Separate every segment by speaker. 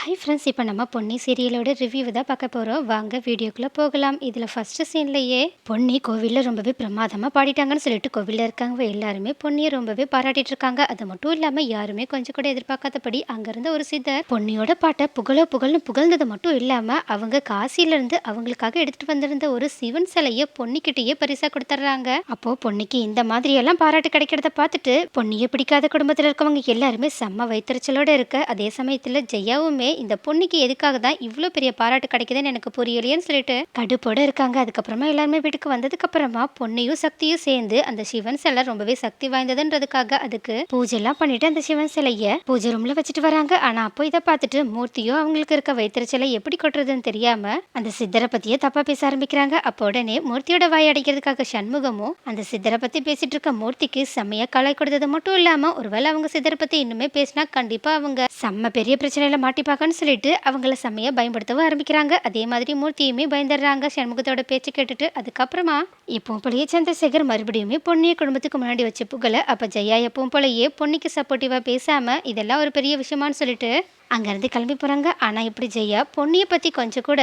Speaker 1: Hi friends இப்போ நம்ம Ponni சீரியலோட review தான் பார்க்க போகிறோம் வாங்க வீடியோக்குள்ளே போகலாம். இதில் ஃபஸ்ட்டு சீன்லேயே பொன்னி கோவிலில் ரொம்பவே பிரமாதமாக பாடிட்டாங்கன்னு சொல்லிட்டு கோவிலில் இருக்காங்க எல்லாருமே பொன்னியை ரொம்பவே பாராட்டிட்டு இருக்காங்க. அது மட்டும் இல்லாமல் யாருமே கொஞ்சம் கூட எதிர்பார்க்காதபடி அங்கேருந்து ஒரு சித்தர் பொன்னியோட பாட்டை புகழோ புகழ்னு புகழ்ந்தது மட்டும் இல்லாமல் அவங்க காசியிலேருந்து அவங்களுக்காக எடுத்துகிட்டு வந்திருந்த ஒரு சிவன் சிலையை பொன்னிக்கிட்டேயே பரிசாக கொடுத்துட்றாங்க அப்போது பொன்னிக்கு இந்த மாதிரியெல்லாம் பாராட்டு கிடைக்கிறத பார்த்துட்டு பொன்னியை பிடிக்காத குடும்பத்தில் இருக்கவங்க எல்லாருமே செம்ம வைத்தறிச்சலோட இருக்க. அதே சமயத்தில் ஜெயாவுமே இந்த பொண்ணுக்கு எதுக்காக தான் இவ்வளோ பெரிய பாராட்டு கிடைக்குதுன்னு எனக்கு புரியலையேன்னு சொல்லிட்டு கடுப்போட இருக்காங்க. அதுக்கப்புறமா எல்லாருமே வீட்டுக்கு வந்ததுக்கு அப்புறமா பொண்ணையும் சக்தியும் சேர்ந்து அந்த சிவன் சிலை ரொம்பவே சக்தி வாய்ந்ததுன்றதுக்காக அதுக்கு பூஜை எல்லாம் பண்ணிட்டு அந்த சிவன் சிலைய பூஜை ரூம்ல வச்சுட்டு வராங்க. ஆனா அப்போ இதை பார்த்துட்டு மூர்த்தியும் அவங்களுக்கு இருக்க வைத்திருச்சலை எப்படி கொட்டுறதுன்னு தெரியாம அந்த சித்தரை பத்தியே தப்பா பேச ஆரம்பிக்கிறாங்க. அப்போ உடனே மூர்த்தியோட வாய் அடைக்கிறதுக்காக சண்முகமும் அந்த சித்தரை பத்தி பேசிட்டு இருக்க மூர்த்திக்கு செம்மையா கலை கொடுத்தது மட்டும் இல்லாம ஒருவேளை அவங்க சித்தரை பத்தி இன்னுமே பேசினா கண்டிப்பா அவங்க செம்ம பெரிய பிரச்சனையில மகன் சொல்லிட்டு அவங்கள செம்மையாக பயன்படுத்தவும் ஆரம்பிக்கிறாங்க. அதே மாதிரி மூர்த்தியுமே பயந்துடுறாங்க. சண்முகத்தோட பேச்சு கேட்டுட்டு அதுக்கப்புறமா எப்பவும் போலயே சந்திரசேகர் மறுபடியுமே பொன்னிய குடும்பத்துக்கு முன்னாடி வச்சு புகழ அப்ப ஜெயா எப்பவும் போலயே பொன்னிக்கு சப்போர்ட்டிவா பேசாம இதெல்லாம் ஒரு பெரிய விஷயமான்னு சொல்லிட்டு அங்கேருந்து கிளம்பி போகிறாங்க ஆனால் இப்படி ஜெயா பொன்னியை பற்றி கொஞ்சம் கூட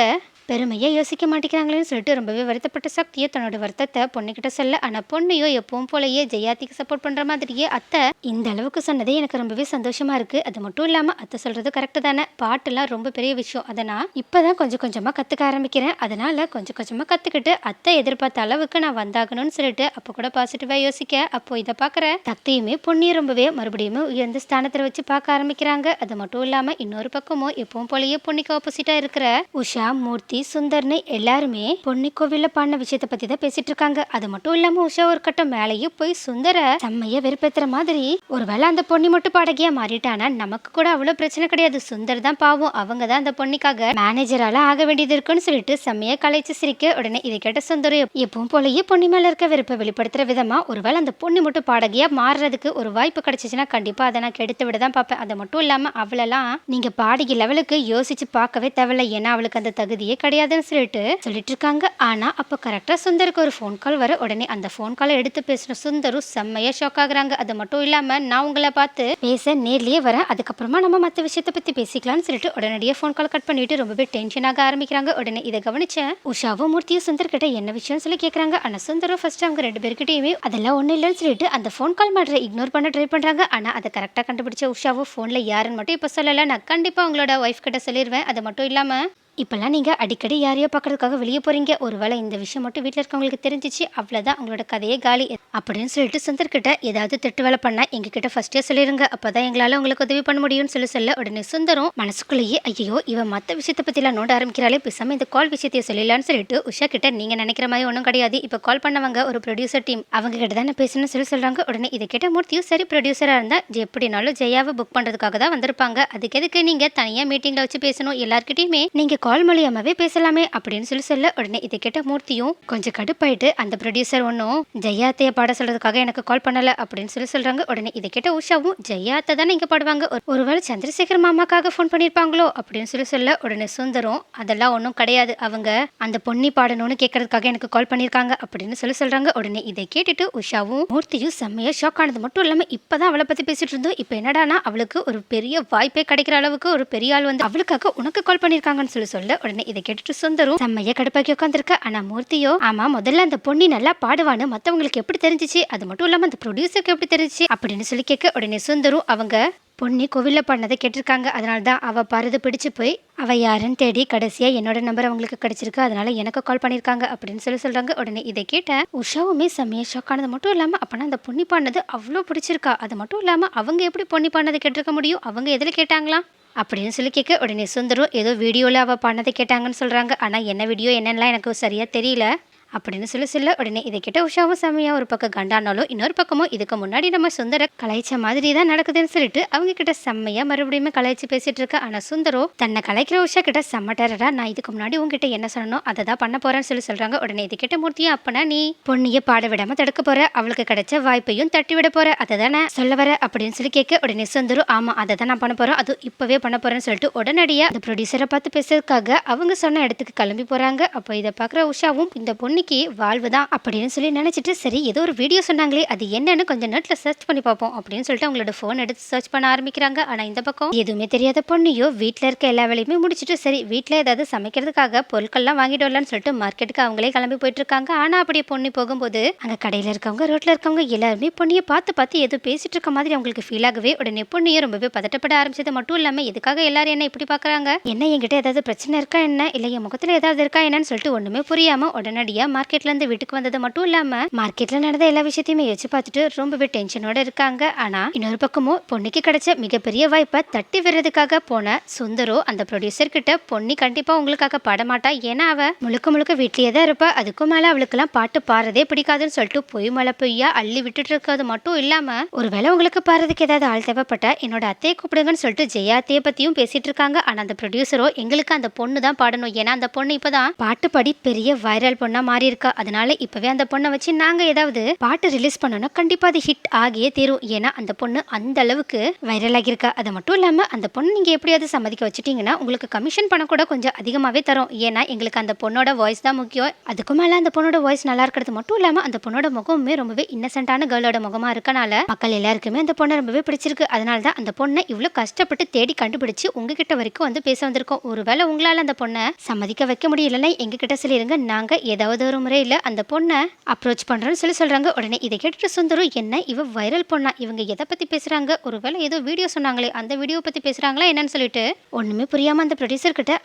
Speaker 1: பெருமையாக யோசிக்க மாட்டேங்கிறாங்களேன்னு சொல்லிட்டு ரொம்பவே வருத்தப்பட்ட சக்தியை தன்னோட வருத்தத்தை பொண்ணுக்கிட்ட சொல்ல ஆனால் பொண்ணையோ எப்பவும் போலயே ஜெயாத்திக்கு சப்போர்ட் பண்ணுற மாதிரியே அத்தை இந்த அளவுக்கு சொன்னதே எனக்கு ரொம்பவே சந்தோஷமா இருக்கு. அது மட்டும் இல்லாமல் அத்தை சொல்றது கரெக்டு தானே. பாட்டுலாம் ரொம்ப பெரிய விஷயம். அதை நான் இப்போ தான் கொஞ்சம் கொஞ்சமாக கற்றுக்க ஆரம்பிக்கிறேன். அதனால கொஞ்சம் கொஞ்சமாக கற்றுக்கிட்டு அத்தை எதிர்பார்த்த அளவுக்கு நான் வந்தாகணும்னு சொல்லிட்டு அப்போ கூட பாசிட்டிவாக யோசிக்க அப்போ இதை பார்க்குற தத்தையுமே பொண்ணையும் ரொம்பவே மறுபடியும் உயர்ந்த ஸ்தானத்தில் வச்சு பார்க்க ஆரம்பிக்கிறாங்க. அது மட்டும் இல்லாமல் இன்னொரு பக்கமும் எப்பவும் போலயே பொண்ணுக்கு ஆப்போசிட்டாக இருக்கிற உஷா மூர்த்தி சுந்தர்னு எல்லாருமே பொன்னி கோவில்ல பாடின விஷயத்த பத்தி தான் பேசிட்டு இருக்காங்க. அது மட்டும் இல்லாம உஷா ஒரு கட்டம் மேலேயே போய் சுந்தர செம்மைய வெறுப்பேத்துற மாதிரி ஒருவேளை அந்த பொண்ணி மட்டும் பாடகியா மாறிட்டானா? நமக்கு கூட அவ்வளவு பிரச்சனை கிடையாது. சுந்தர் தான் பாவம். அவங்க தான் அந்த பொண்ணிக்காக மேனேஜரால ஆக வேண்டியது இருக்குன்னு சொல்லிட்டு செம்மைய கலைச்சு சிரிக்க உடனே இதை கேட்ட சுந்தரம் எப்பவும் போலயே பொண்ணி மேல இருக்க வெறுப்பை வெளிப்படுத்துற விதமா ஒருவேளை அந்த பொண்ணு மட்டும் பாடகியா மாறுறதுக்கு ஒரு வாய்ப்பு கிடைச்சிச்சுன்னா கண்டிப்பா அதை நான் கெடுத்து விட தான் பார்ப்பேன். அது மட்டும் இல்லாம அவளெல்லாம் நீங்க பாடகி லெவலுக்கு யோசிச்சு பார்க்கவே தேவையில்ல. ஏன்னா அவளுக்கு அந்த தகுதியே கிடையாதுன்னு சொல்லிட்டு சொல்லிட்டு இருக்காங்க ஆனா அப்ப கரெக்டா சுந்தருக்கு ஒரு ஃபோன் கால் வர உடனே அந்த ஃபோன் காலை எடுத்து பேசின சுந்தரும் செம்மையா ஷாக் ஆகுறாங்க. அது மட்டும் இல்லாம நான் உங்களை பார்த்து பேச நேர்லயே வரேன். அதுக்கப்புறமா நம்ம மற்ற விஷயத்தை பத்தி பேசிக்கலாம்னு சொல்லிட்டு உடனடியாக ஃபோன் கால் கட் பண்ணிட்டு ரொம்பவே டென்ஷன் ஆக ஆரம்பிக்கிறாங்க. உடனே இதை கவனிச்சேன். உஷாவும் மூர்த்தியும் சுந்தர் கிட்ட என்ன விஷயம் சொல்லி கேக்குறாங்க. ஆனா சுந்தரும் ஃபர்ஸ்ட் அவங்க ரெண்டு பேர்கிட்டயுமே அதெல்லாம் ஒண்ணு இல்லைன்னு சொல்லிட்டு அந்த ஃபோன் கால் மாட்ற இக்னோர் பண்ண ட்ரை பண்றாங்க. ஆனா அதை கரெக்டா கண்டுபிடிச்ச உஷாவும் ஃபோன்ல யாருன்னு மட்டும் இப்ப சொல்லல. நான் கண்டிப்பா உங்களோட ஒய்ஃப் கிட்ட சொல்லிடுவேன் அது மட்டும் இல்லாம இப்போல்லாம் நீங்கள் அடிக்கடி யாரையோ பார்க்கறதுக்காக வெளியே போகிறீங்க ஒருவேளை இந்த விஷயம் மட்டும் வீட்டில் இருக்கவங்களுக்கு தெரிஞ்சிச்சு அவ்வளோதான் உங்களோட கதையே காலி. அப்படின்னு சொல்லிட்டு சுந்தர்கிட்ட ஏதாவது திட்டு வேலை பண்ணால் எங்ககிட்ட ஃபஸ்ட்டே சொல்லிடுங்க அப்போ தான் எங்களால் உங்களுக்கு உதவி பண்ண முடியும்னு சொல்லி சொல்ல உடனே சுந்தரம் மனசுக்குள்ளேயே ஐயோ இவன் மற்ற விஷயத்தை பற்றிலாம் நோட ஆரம்பிக்கிறாலே பேசாமல் இந்த கால் விஷயத்தையே சொல்லலான்னு சொல்லிட்டு உஷா கிட்ட நீங்கள் நினைக்கிற மாதிரி ஒன்றும் கிடையாது. இப்போ கால் பண்ணவங்க ஒரு ப்ரொடியூசர் டீம் அவங்க கிட்ட தானே பேசணும்னு சொல்லி சொல்கிறாங்க உடனே இதை கேட்ட மூர்த்தியும் சரி ப்ரொடியூசராக இருந்தால் எப்படினாலும் ஜெயாவை புக் பண்ணுறதுக்காக தான் வந்திருப்பாங்க. அதுக்கு எதுக்கு நீங்கள் தனியாக மீட்டிங்கில் வச்சு பேசணும்? எல்லாருக்கிட்டையுமே நீங்கள் கால் மூலியமாவே பேசலாமே அப்படின்னு சொல்லி சொல்ல உடனே இதை கேட்ட மூர்த்தியும் கொஞ்சம் கடுப்பாயிட்டு அந்த ப்ரொடியூசர் ஒன்றும் ஜெயாத்தைய பாட சொல்றதுக்காக எனக்கு கால் பண்ணல அப்படின்னு சொல்லி சொல்றாங்க. உடனே இதை கேட்ட உஷாவும் ஜெயாத்தை தானே இங்க பாடுவாங்க. ஒரு- ஒருவேளை சந்திரசேகர் மாமாக்காக ஃபோன் பண்ணியிருப்பாங்களோ அப்படின்னு சொல்லி சொல்ல உடனே சுந்தரம் அதெல்லாம் ஒன்றும் கிடையாது. அவங்க அந்த பொன்னி பாடணும்னு கேட்கறதுக்காக எனக்கு கால் பண்ணியிருக்காங்க அப்படின்னு சொல்லி சொல்றாங்க. உடனே இதை கேட்டுட்டு உஷாவும் மூர்த்தியும் செம்மையா ஷாக் ஆனது மட்டும் இல்லாம இப்பதான் அவளை பத்தி பேசிட்டு இருந்தோம். இப்போ என்னடானா அவளுக்கு ஒரு பெரிய வாய்ப்பே கிடைக்கிற அளவுக்கு ஒரு பெரிய ஆள் வந்து அவளுக்காக உனக்கு கால் பண்ணியிருக்காங்கன்னு சொல்லி சொல்ல உடனே இதை கேட்டுட்டு சுந்தரும் செம்மையா கடுப்பாக்கி உட்காந்துருக்க ஆனா மூர்த்தியோ. ஆமா முதல்ல அந்த பொண்ணி நல்லா பாடுவான்னு மத்தவங்களுக்கு எப்படி தெரிஞ்சிச்சு? அது மட்டும் இல்லாம அந்த ப்ரொடியூசருக்கு எப்படி தெரிஞ்சிச்சு? அப்படின்னு சொல்லி கேட்க உடனே சுந்தரும் அவங்க பொன்னி கோவில்ல பண்ணதை கேட்டிருக்காங்க. அதனால தான் அவள் பாரது பிடிச்சு போய் அவள் யாருன்னு தேடி கடைசியா என்னோட நம்பர் அவங்களுக்கு கிடைச்சிருக்கு. அதனால எனக்கு கால் பண்ணியிருக்காங்க அப்படின்னு சொல்லி சொல்றாங்க. உடனே இதை கேட்ட உஷாவுமே செம்மைய ஷாக் ஆனது மட்டும் இல்லாம அப்போனா அந்த பொன்னி பாடினது அவ்வளோ பிடிச்சிருக்கா. அது மட்டும் இல்லாமல் அவங்க எப்படி பொன்னி பாடினதை கேட்டிருக்க முடியும்? அவங்க எதில் கேட்டாங்களா அப்படின்னு சொல்லி கேட்க உடனே சுந்தரும் ஏதோ வீடியோவில் அவள் பண்ணதை கேட்டாங்கன்னு சொல்கிறாங்க ஆனால் என்ன வீடியோ என்னென்னலாம் எனக்கு சரியாக தெரியல. அப்படின்னு சொல்லி சொல்ல உடனே இதை கிட்ட உஷாவும் செம்மையா ஒரு பக்கம் கண்டானாலும் இன்னொரு பக்கமும் இதுக்கு முன்னாடி நம்ம சுந்தர கலாய்ச்ச மாதிரி தான் நடக்குதுன்னு சொல்லிட்டு அவங்க கிட்ட செம்மையா மறுபடியும் கலாய்ச்சி பேசிட்டு இருக்க. ஆனா சுந்தரோ தன்னை கலாய்க்கிற உஷா கிட்ட செம்ம நான் இதுக்கு முன்னாடி உங்ககிட்ட என்ன சொல்லணும் அதை தான் பண்ண போறேன்னு சொல்லி சொல்றாங்க. உடனே இது கிட்ட மூர்த்தியும் அப்பனா நீ பொண்ணிய பாட விடாம தடுக்க போற. அவளுக்கு கிடைச்ச வாய்ப்பையும் தட்டி விட போற. அதை தானே சொல்ல வர அப்படின்னு சொல்லி கேட்க உடனே சுந்தரும் ஆமா அதை தான் நான் பண்ண போறேன். அது இப்பவே பண்ண போறேன்னு சொல்லிட்டு உடனடியா அந்த ப்ரொடியூசரை பார்த்து பேசுறதுக்காக அவங்க சொன்ன இடத்துக்கு கிளம்பி போறாங்க. அப்போ இதை பார்க்குற உஷாவும் இந்த பொண்ணு இன்றைக்கி வாழ்வு தான் அப்படின்னு சொல்லி நினச்சிட்டு சரி ஏதோ ஒரு வீடியோ சொன்னாங்களே அது என்னன்னு கொஞ்சம் நெட்டில் சர்ச் பண்ணி பார்ப்போம் அப்படின்னு சொல்லிட்டு அவங்களோட ஃபோன் எடுத்து சர்ச் பண்ண ஆரம்பிக்கிறாங்க. ஆனால் இந்த பக்கம் எதுவுமே தெரியாத பொண்ணையோ வீட்டில் இருக்க எல்லா வேலையுமே முடிச்சுட்டு சரி வீட்டில் ஏதாவது சமைக்கிறதுக்காக பொருட்கள்லாம் வாங்கிட்டு வரலான்னு சொல்லிட்டு மார்க்கெட்டுக்கு அவங்களே கிளம்பி போயிட்டு இருக்காங்க ஆனால் அப்படியே பொண்ணு போகும்போது அங்கே கடையில் இருக்கவங்க ரோட்டில் இருக்கவங்க எல்லாருமே பொண்ணியை பார்த்து பார்த்து ஏதோ பேசிட்டு இருக்க மாதிரி அவங்களுக்கு ஃபீல் ஆகவே உடனே பொண்ணையும் ரொம்பவே பதட்டப்பட ஆரம்பிச்சது. மட்டும் இல்லாமல் எதுக்காக எல்லாரும் என்ன இப்படி பார்க்குறாங்க? என்ன என்கிட்ட ஏதாவது பிரச்சனை இருக்கா என்ன? இல்லை என் முகத்தில் ஏதாவது இருக்கா என்னன்னு சொல்லிட்டு ஒன்றுமே புரியாமல் உடனடியாக மார்க்கெட்லேருந்து வீட்டுக்கு வந்தது மட்டும் இல்லாமல் மார்க்கெட்டில் நடந்த எல்லா விஷயத்தையுமே யோசிச்சு பார்த்துட்டு ரொம்பவே டென்ஷனோட இருக்காங்க. ஆனால் இன்னொரு பக்கமும் பொண்ணுக்கு கிடைச்ச மிகப்பெரிய வாய்ப்பை தட்டி விடுறதுக்காக போன சுந்தரோ அந்த ப்ரொடியூசர் கிட்ட பொன்னி கண்டிப்பாக உங்களுக்காக பாட மாட்டா ஏன்னா அவ முழுக்க முழுக்க வீட்லயே தான் இருப்பா. அதுக்கும் மேலே அவளுக்குலாம் பாட்டு பாடுறதே பிடிக்காதுன்னு சொல்லிட்டு பொய் மழை பொய்யா அள்ளி விட்டுட்டு இருக்கிறது மட்டும் இல்லாமல் ஒருவேளை உங்களுக்கு பாடுறதுக்கு ஏதாவது ஆள் தேவைப்பட்டா என்னோட அத்தையை கூப்பிடுங்கன்னு சொல்லிட்டு ஜெயா அத்தையை பற்றியும் பேசிட்டு இருக்காங்க. ஆனால் அந்த ப்ரொடியூசரோ எங்களுக்கு அந்த பொண்ணு தான் பாடணும். ஏன்னா அந்த பொண்ணு இப்போதான் பாட்டு பாடி பெரிய வைரல் பொண்ணா மாறி இருக்கா அதனால இப்பவே அந்த பொண்ணை வச்சு நாங்க ஏதாவது பாட்டு ரிலீஸ் பண்ணோம்னா கண்டிப்பா அது ஹிட் ஆகியே தீரும். ஏன்னா அந்த பொண்ணு அந்த அளவுக்கு வைரல் ஆகியிருக்கா. அது மட்டும் இல்லாம அந்த பொண்ணு நீங்க எப்படியாவது சம்மதிக்க வச்சுட்டீங்கன்னா உங்களுக்கு கமிஷன் பணம் கூட கொஞ்சம் அதிகமாவே தரும். ஏன்னா எங்களுக்கு அந்த பொண்ணோட வாய்ஸ் தான் முக்கியம். அதுக்கு மேல அந்த பொண்ணோட வாய்ஸ் நல்லா இருக்கிறது மட்டும் இல்லாம அந்த பொண்ணோட முகமுமே ரொம்பவே இன்னசென்ட்டான கேர்ளோட முகமா இருக்கனால மக்கள் எல்லாருக்குமே அந்த பொண்ணை ரொம்பவே பிடிச்சிருக்கு. அதனால தான் அந்த பொண்ணை இவ்வளோ கஷ்டப்பட்டு தேடி கண்டுபிடிச்சு உங்ககிட்ட வரைக்கும் வந்து பேச வந்திருக்கோம். ஒருவேளை உங்களால அந்த பொண்ணை சம்மதிக்க வைக்க முடியலன்னா எங்ககிட்ட சொல்லிருங்க. நாங்க ஏதாவது ஒரு முறையில் அந்த பொண்ணை அப்ரோச் பண்ணுறேன்னு சொல்லி சொல்கிறாங்க உடனே இதை கேட்டுட்டு சுந்தரு என்ன? இவ வைரல் பொண்ணா? இவங்க எதை பற்றி பேசுகிறாங்க ஒருவேளை ஏதோ வீடியோ சொன்னாங்களே. அந்த வீடியோ பற்றி பேசுகிறாங்களா என்னன்னு சொல்லிட்டு? ஒன்றுமே புரியாமல் அந்த ப்ரொடியூசர் கிட்ட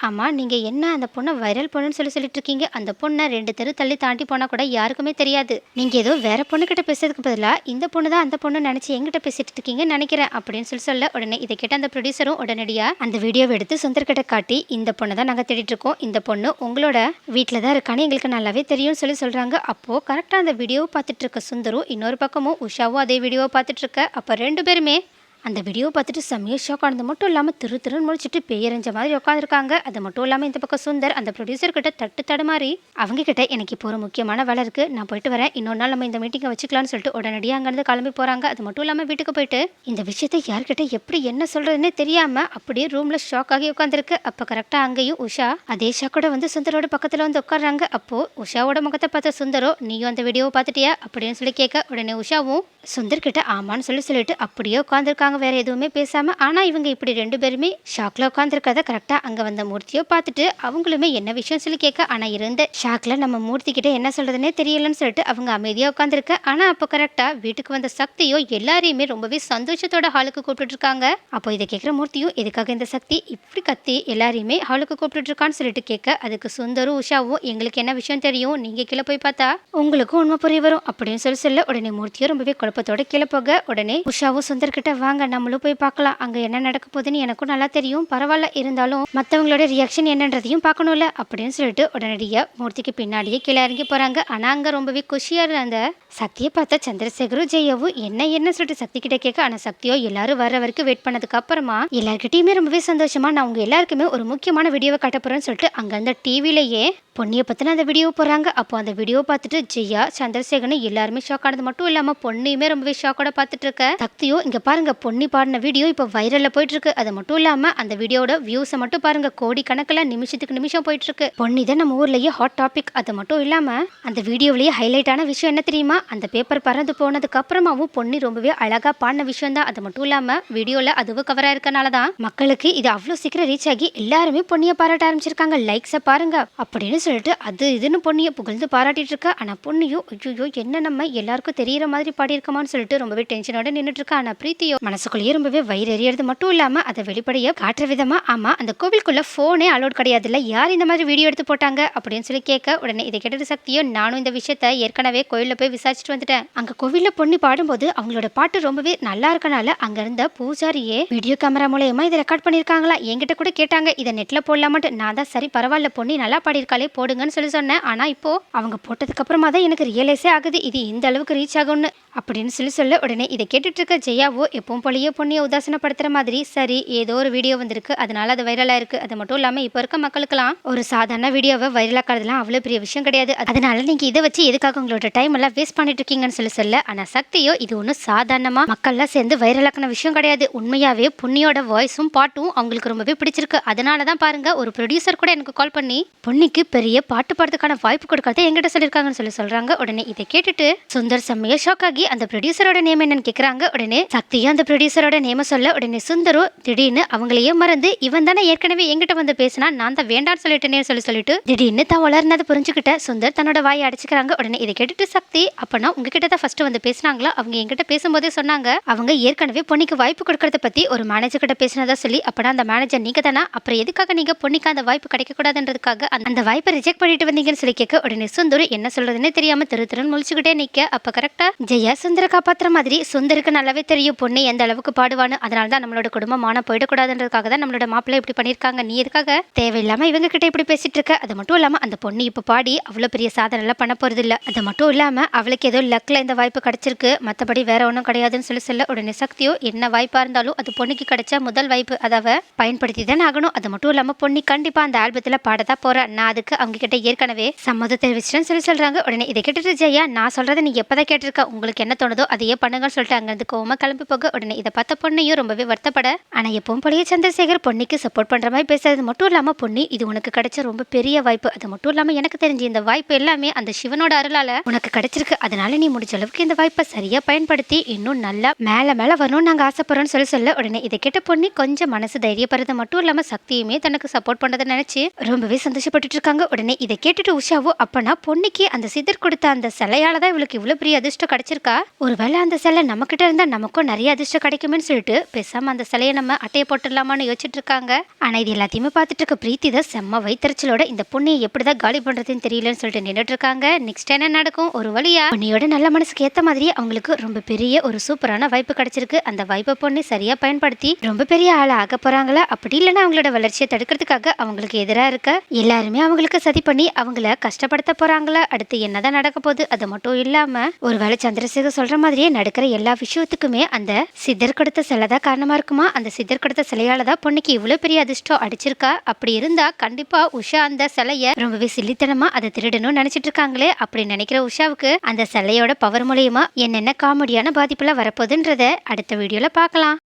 Speaker 1: நீங்கள் என்ன அந்த பொண்ணை வைரல் பொண்ணுன்னு சொல்லி சொல்லிட்டு இருக்கீங்க? அந்த பொண்ணை ரெண்டு தெரு தள்ளி தாண்டி போனால் கூட யாருக்குமே தெரியாது. நீங்கள் ஏதோ வேற பொண்ணு கிட்ட பேசுறதுக்கு பதிலாக இந்த பொண்ணு தான் அந்த பொண்ணு நினச்சி எங்கிட்ட பேசிட்டு இருக்கீங்கன்னு நினைக்கிறேன். அப்படின்னு சொல்லி சொல்ல உடனே இதை கேட்ட அந்த ப்ரொடியூசரும் உடனடியாக அந்த வீடியோவை எடுத்து சுந்தர் கிட்ட காட்டி இந்த பொண்ணை தான் நாங்கள் தேடிட்டு இருக்கோம். இந்த பொண்ணு உங்களோட வீட்டில் தான் இருக்கான்னு எங்களுக்கு நல்லாவே தெரியும்னு சொல்லி சொல்கிறாங்க அப்போ கரெக்டாக அந்த வீடியோவை பார்த்துட்ருக்க சுந்தரும் இன்னொரு பக்கமும் உஷாவும் அதே வீடியோவை பார்த்துட்ருக்க அப்போ ரெண்டு பேருமே அந்த வீடியோ பார்த்துட்டு செம்மையாக ஷாக் ஆனது. மட்டும் இல்லாமல் திரு திருன்னு முடிச்சுட்டு பேயறிஞ்ச மாதிரி உட்காந்துருக்காங்க அது மட்டும் இல்லாமல் இந்த பக்கம் சுந்தர் அந்த ப்ரொடியூசர் கிட்ட தட்டு தடுமாறி அவங்க கிட்ட எனக்கு இப்போ ஒரு முக்கியமான வேலை இருக்குது நான் போயிட்டு வரேன். இன்னொரு நாள் நம்ம இந்த மீட்டிங்கை வச்சுக்கலாம்னு சொல்லிட்டு உடனடியாக அங்கேருந்து கிளம்பி போகிறாங்க அது மட்டும் இல்லாமல் வீட்டுக்கு போயிட்டு இந்த விஷயத்தை யார்கிட்ட எப்படி என்ன சொல்கிறதுனே தெரியாமல் அப்படியே ரூமில் ஷாக் ஆகி உட்காந்துருக்கு அப்போ கரெக்டாக அங்கேயும் உஷா அதே ஷாக்கோட வந்து சுந்தரோட பக்கத்தில் வந்து உட்காடுறாங்க அப்போது உஷாவோட முகத்தை பார்த்த சுந்தரோ நீயும் அந்த வீடியோவை பார்த்துட்டியா? அப்படின்னு சொல்லி கேட்க உடனே உஷாவும் சுந்தர்கிட்ட ஆமான்னு சொல்லி சொல்லிட்டு அப்படியே உட்காந்துருக்காங்க வேற எதுவுமே பேசாம. ஆனா இவங்க இப்படி ரெண்டு பேருமே ஷாக்ல உட்காந்துருக்கத கரெக்டா அங்க வந்த மூர்த்தியோ பார்த்துட்டு அவங்களுமே என்ன விஷயம் சொல்லி கேட்க ஆனா இருந்த ஷாக்ல நம்ம மூர்த்தி கிட்ட என்ன சொல்கிறதுனே தெரியலன்னு சொல்லிட்டு அவங்க அமைதியா உட்காந்துருக்க ஆனா அப்போ கரெக்டா வீட்டுக்கு வந்த சக்தியோ எல்லாரையுமே ரொம்பவே சந்தோஷத்தோட ஹாலுக்கு கூப்பிட்டு இருக்காங்க. அப்போ இதை கேட்குற மூர்த்தியும் எதுக்காக இந்த சக்தி? இப்படி கத்தி எல்லாரையுமே ஹாலுக்கு கூப்பிட்டு இருக்கான்னு சொல்லிட்டு கேட்க அதுக்கு சுந்தரும் உஷாவும் எங்களுக்கு என்ன விஷயம் தெரியும்? நீங்க கீழே போய் பார்த்தா? உங்களுக்கும் உண்மை புரிய வரும்? அப்படின்னு சொல்லி சொல்ல உடனே மூர்த்தியோ ரொம்பவே குழப்பத்தோட கீழே போக உடனே உஷாவும் சுந்தர் கிட்ட வாங்க நம்மளும் போய் பார்க்கலாம். அங்க என்ன நடக்க போகுதுன்னு எனக்கும் நல்லா தெரியும். பரவாயில்ல இருந்தாலும் மற்றவங்களோட ரியாக்ஷன் என்னன்றதையும் பார்க்கணும்ல அப்படின்னு சொல்லிட்டு உடனடியாக மூர்த்திக்கு பின்னாடியே கீழே இறங்கி போறாங்க. ஆனா அங்க ரொம்பவே குஷியா இருந்த அந்த சக்தியை பார்த்தா சந்திரசேகரும் ஜெயவும் என்ன என்ன? சொல்லிட்டு சக்தி கிட்ட கேட்க ஆனா சக்தியோ எல்லாரும் வர வரைக்கும் வெயிட் பண்ணதுக்கு அப்புறமா எல்லார்கிட்டயுமே ரொம்பவே சந்தோஷமா நான் உங்க எல்லாருக்குமே ஒரு முக்கியமான வீடியோவை காட்ட போறேன்னு சொல்லிட்டு அங்க அந்த டிவிலேயே பொன்னியை பத்தின அந்த வீடியோ போறாங்க அப்போ அந்த வீடியோ பார்த்துட்டு ஜெயா சந்திரசேகரன் எல்லாருமே ஷாக் ஆனது மட்டும் இல்லாம பொண்ணையுமே ரொம்பவே ஷாக்கோட பார்த்துட்டு இருக்க சக்தியோ இங்க பாருங்க பொன்னி பாடின வீடியோ இப்போ வைரல்ல போயிட்டு இருக்கு அது மட்டும் இல்லாம அந்த வீடியோட வியூஸை மட்டும் பாருங்க கோடி கணக்கில் நிமிஷத்துக்கு நிமிஷம் போயிட்டு இருக்கு பொன்னி தான் நம்ம ஊர்லயே ஹாட் டாபிக் அது மட்டும் இல்லாம அந்த வீடியோவிலேயே ஹைலைட்டான விஷயம் என்ன தெரியுமா? அந்த பேப்பர் பறந்து போனதுக்கு அப்புறமாவும் பொன்னி ரொம்பவே அழகா பாடின விஷயம் தான். அது மட்டும் இல்லாம வீடியோல அதுவும் கவரா இருக்கனால தான். மக்களுக்கு இது அவ்வளோ சீக்கிரம் ரீச் ஆகி எல்லாருமே பொன்னியை பாராட்ட ஆரம்பிச்சிருக்காங்க. லைக்ஸை பாருங்க. அப்படின்னு சொல்லிட்டு அது இதுன்னு பொன்னியை புகழ்ந்து பாராட்டிட்டு இருக்கா ஆனா பொன்னியோ ஐயோ என்ன நம்ம எல்லாருக்கும் தெரியற மாதிரி பாடியிருக்கோமான்னு சொல்லிட்டு ரொம்பவே டென்ஷனோட நின்றுட்டு இருக்கா ஆனா பிரீத்தியோ மனசுக்குள்ளேயே ரொம்பவே வயிறு எறியறது மட்டும் இல்லாம அதை வெளிப்படைய காட்டுற விதமா ஆமா அந்த கோவிலுக்குள்ள போனே அலோட் கிடையாது இல்ல யார் இந்த மாதிரி வீடியோ எடுத்து போட்டாங்க? அப்படின்னு சொல்லி கேட்க உடனே இதை கேட்டது சக்தியோ நானும் இந்த விஷயத்த ஏற்கனவே கோயில்ல போய் விசாரிச்சுட்டு வந்துட்டேன். அங்க கோவில்ல பொண்ணு பாடும்போது அவங்களோட பாட்டு ரொம்பவே நல்லா இருக்கனால அங்க இருந்த பூஜாரியே வீடியோ கேமரா மூலயமா இதை ரெக்கார்ட் பண்ணிருக்காங்களா என்கிட்ட கூட கேட்டாங்க. இதை நெட்ல போடலாமாட்டு நான் தான் சரி பரவாயில்ல பொண்ணு நல்லா பாடியிருக்காளே போடுங்கன்னு சொல்லி சொன்னேன். ஆனா இப்போ அவங்க போட்டதுக்கு அப்புறமா தான் எனக்கு ரியலைஸே ஆகுது இது இந்த அளவுக்கு ரீச் ஆகும்னு. அப்படின்னு அப்படின்னு சொல்லி சொல்ல உடனே இதை கேட்டுட்ருக்க ஜெயாவோ எப்பவும் போலயே பொண்ணியை உதாசனப்படுத்துற மாதிரி சரி ஏதோ ஒரு வீடியோ வந்திருக்கு அதனால அது வைரலாக இருக்குது அது மட்டும் இல்லாமல் இப்போ இருக்க மக்களுக்கெல்லாம் ஒரு சாதாரண வீடியோவை வைரலாக்கிறதுலாம் அவ்வளோ பெரிய விஷயம் கிடையாது. அதனால நீங்கள் இதை வச்சு எதுக்காக உங்களோட டைம் எல்லாம் வேஸ்ட் பண்ணிட்டு இருக்கீங்கன்னு சொல்லி சொல்ல ஆனால் சக்தியோ இது ஒன்றும் சாதாரணமாக மக்கள்லாம் சேர்ந்து வைரலாக்கின விஷயம் கிடையாது. உண்மையாகவே பொன்னியோட வாய்ஸும் பாட்டும் அவங்களுக்கு ரொம்பவே பிடிச்சிருக்கு. அதனால தான் பாருங்கள் ஒரு ப்ரொடியூசர் கூட எனக்கு கால் பண்ணி பொன்னிக்கு பெரிய பாட்டு பாடுறதுக்கான வாய்ப்பு கொடுக்கறத என்கிட்ட சொல்லியிருக்காங்கன்னு சொல்லி சொல்கிறாங்க உடனே இதை கேட்டுட்டு சுந்தர் செம்மையா ஷாக் ஆகி அந்த ப்ரொடியூசரோட நேம் என்னன்னு கேட்குறாங்க உடனே சக்தியும் அந்த ப்ரொடியூசரோட நேம சொல்ல உடனே சுந்தரும் திடீர்னு அவங்களையே மறந்து இவன் தானே ஏற்கனவே என்கிட்ட வந்து பேசினா நான் தான் வேண்டாம்னு சொல்லிட்டேனே சொல்லி சொல்லிட்டு திடீர்னு தான் வளர்னதை புரிஞ்சுக்கிட்ட சுந்தர் தன்னோட வாயை அடிச்சுக்கிறாங்க. உடனே இதை கேட்டுட்டு சக்தி அப்பனா உங்ககிட்ட தான் ஃபர்ஸ்ட் வந்து பேசினாங்களா? அவங்க எங்கிட்ட பேசும்போதே சொன்னாங்க. அவங்க ஏற்கனவே பொன்னிக்கு வாய்ப்பு கொடுக்கறத பத்தி ஒரு மேனேஜர் கிட்ட பேசினதா சொல்லி அப்பனா அந்த மேனேஜர் நீங்க தானே? அப்புறம் எதுக்காக நீங்க பொன்னிக்கு அந்த வாய்ப்பு கிடைக்க கூடாதுன்றதுக்காக அந்த- அந்த வாய்ப்பை ரிஜெக்ட் பண்ணிட்டு வந்தீங்கன்னு சொல்லி கேட்க உடனே சுந்தர் என்ன சொல்றதுன்னு தெரியாம திரு திருன்னு முழிச்சுக்கிட்டே நிக்க. அப்ப கரெக்டா ஜெயா சுந்தர் காப்பாத்துற மாதிரி சுந்தருக்கு நல்லாவே தெரியும் பொண்ணு எந்த அளவுக்கு பாடுவான்னு. அதனால தான் நம்மளோட குடும்பம் போயிடக்கூடாதுன்றதுக்காக தான் நம்மளோட மாப்பிள்ளை இப்படி பண்ணியிருக்காங்க. நீ எதுக்காக? தேவையில்லாமல் இவங்க கிட்ட இப்படி பேசிட்டு இருக்க அது மட்டும் இல்லாமல் அந்த பொண்ணு இப்போ பாடி அவ்வளோ பெரிய சாதனைலாம் பண்ண போகிறது இல்லை அது மட்டும் இல்லாமல் அவளுக்கு ஏதோ லக்கில் இந்த வாய்ப்பு கிடைச்சிருக்கு. மற்றபடி வேற ஒன்றும் கிடையாதுன்னு சொல்லி சொல்ல உடனே சக்தியோ என்ன வாய்ப்பாக இருந்தாலும் அது பொண்ணுக்கு கிடைச்ச முதல் வாய்ப்பு. அதாவ பயன்படுத்தி தானே ஆகணும். அது மட்டும் இல்லாமல் பொண்ணு கண்டிப்பாக அந்த ஆல்பத்தில் பாடதான் போகிறேன் நான் அதுக்கு அவங்க கிட்ட ஏற்கனவே சம்மதம் தெரிவிச்சிட்டேன்னு சொல்லி சொல்கிறாங்க உடனே இதை கேட்டுட்டு ஜெயா நான் சொல்கிறத நீ எப்போதான் கேட்டிருக்க? உங்களுக்கு என்ன தோணுதோ அதையே பண்ணுங்கன்னு சொல்லிட்டு அங்கேருந்து கோவமாக கிளம்பி போக உடனே இதை பார்த்த பொண்ணையும் ரொம்பவே வருத்தப்பட. ஆனால் எப்பவும் போலயே சந்திரசேகர் பொன்னிக்கு சப்போர்ட் பண்ணுற மாதிரி பேசுறது மட்டும் இல்லாமல் பொண்ணி இது உனக்கு கிடைச்ச ரொம்ப பெரிய வாய்ப்பு. அது மட்டும் இல்லாமல் எனக்கு தெரிஞ்சு இந்த வாய்ப்பு எல்லாமே அந்த சிவனோட அருளால் உனக்கு கிடைச்சிருக்கு. அதனால நீ முடிஞ்ச அளவுக்கு இந்த வாய்ப்பை சரியாக பயன்படுத்தி இன்னும் நல்லா மேலே மேலே வரணும்னு நாங்கள் ஆசைப்படுறோம்னு சொல்லி சொல்ல உடனே இதை கேட்ட பொண்ணி கொஞ்சம் மனசு தைரியப்படுறது மட்டும் இல்லாமல் சக்தியுமே தனக்கு சப்போர்ட் பண்ணதை நினச்சி ரொம்பவே சந்தோஷப்பட்டு இருக்காங்க. உடனே இதை கேட்டுட்டு உஷாவோ அப்பனா பொன்னிக்கு அந்த சிதர் கொடுத்த அந்த சிலையால தான் இவளுக்கு இவ்வளோ பெரிய அதிர்ஷ்டம் கிடைச்சிருக்கா? ஒருவேளை அந்த சிலை நம்மக்கிட்ட இருந்தால் நமக்கும் நிறைய அதிர்ஷ்டம் கிடைக்குமேன்னு சொல்லிட்டு பேசாமல் அந்த சிலையை நம்ம அட்டையை போட்டுடலாமான்னு யோசிச்சுட்டு இருக்காங்க. ஆனால் இது எல்லாத்தையுமே பார்த்துட்டு இருக்க பிரீத்தி தான் செம்ம வைத்தறிச்சலோட இந்த பொண்ணை எப்படி தான் காலி பண்ணுறதுன்னு தெரியலன்னு சொல்லிட்டு நின்றுட்டு இருக்காங்க. நெக்ஸ்ட் என்ன நடக்கும்? ஒரு வழியா. பொண்ணியோட நல்ல மனசுக்கு ஏற்ற மாதிரி அவங்களுக்கு ரொம்ப பெரிய ஒரு சூப்பரான வாய்ப்பு கிடைச்சிருக்கு. அந்த வாய்ப்பை பொண்ணு சரியாக பயன்படுத்தி ரொம்ப பெரிய ஆளா ஆக போகிறாங்களா அப்படி இல்லைன்னா அவங்களோட வளர்ச்சியை தடுக்கிறதுக்காக அவங்களுக்கு எதிராக இருக்க எல்லாருமே அவங்களுக்கு சதி பண்ணி அவங்கள கஷ்டப்படுத்த போகிறாங்களா அடுத்து என்னதான் நடக்க போகுது? அது மட்டும் இல்லாம ஒருவேளை சந்திரசேகர் சொல்கிற சொல்கிற மாதிரியே நடக்கிற எல்லா விஷயத்துக்குமே அந்த சித்தர் கொடுத்த சிலை தான் காரணமாக இருக்குமா? அந்த சித்தர் கொடுத்த சிலையால தான் பொண்ணுக்கு இவ்வளோ பெரிய அதிர்ஷ்டம் அடிச்சிருக்கா? அப்படி இருந்தா கண்டிப்பாக உஷா அந்த சிலையை ரொம்பவே சில்லித்தனமாக அதை திருடணும்னு நினச்சிட்டு இருக்காங்களே. அப்படி நினைக்கிற உஷாவுக்கு அந்த சிலையோட பவர் மூலயமா என்னென்ன காமெடியான பாதிப்புலாம் வரப்போகுதுன்றத அடுத்த வீடியோவில் பார்க்கலாம்.